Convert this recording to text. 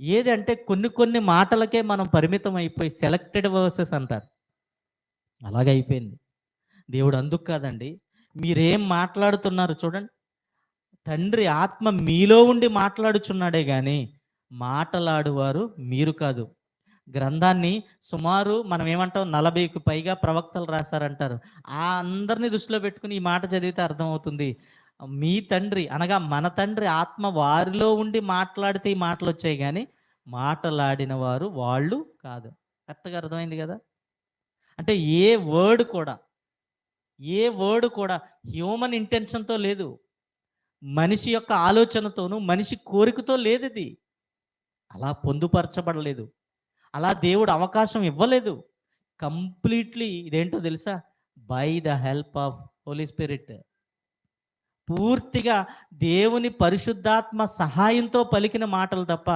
ఏది అంటే కొన్ని కొన్ని మాటలకే మనం పరిమితం అయిపోయి సెలెక్టెడ్ వర్సెస్ అంటారు. అలాగే అయిపోయింది. దేవుడు అందుకు కాదండి. మీరేం మాట్లాడుతున్నారు చూడండి. తండ్రి ఆత్మ మీలో ఉండి మాట్లాడుచున్నాడే కానీ మాటలాడువారు మీరు కాదు. గ్రంథాన్ని సుమారు మనం ఏమంటాం నలభైకి పైగా ప్రవక్తలు రాశారంటారు. ఆ అందరిని దృష్టిలో పెట్టుకుని ఈ మాట చదివితే అర్థమవుతుంది. మీ తండ్రి అనగా మన తండ్రి ఆత్మ వారిలో ఉండి మాట్లాడితే ఈ మాటలు వచ్చాయి కానీ మాటలాడిన వారు వాళ్ళు కాదు. కరెక్ట్గా అర్థమైంది కదా? అంటే ఏ వర్డ్ కూడా ఏ వర్డ్ కూడా హ్యూమన్ ఇంటెన్షన్తో లేదు. మనిషి యొక్క ఆలోచనతోనూ మనిషి కోరికతో లేదు ఇది అలా పొందుపరచబడలేదు. అలా దేవుడు అవకాశం ఇవ్వలేదు. కంప్లీట్లీ ఇదేంటో తెలుసా? By the help of Holy Spirit. పూర్తిగా దేవుని పరిశుద్ధాత్మ సహాయంతో పలికిన మాటలు తప్ప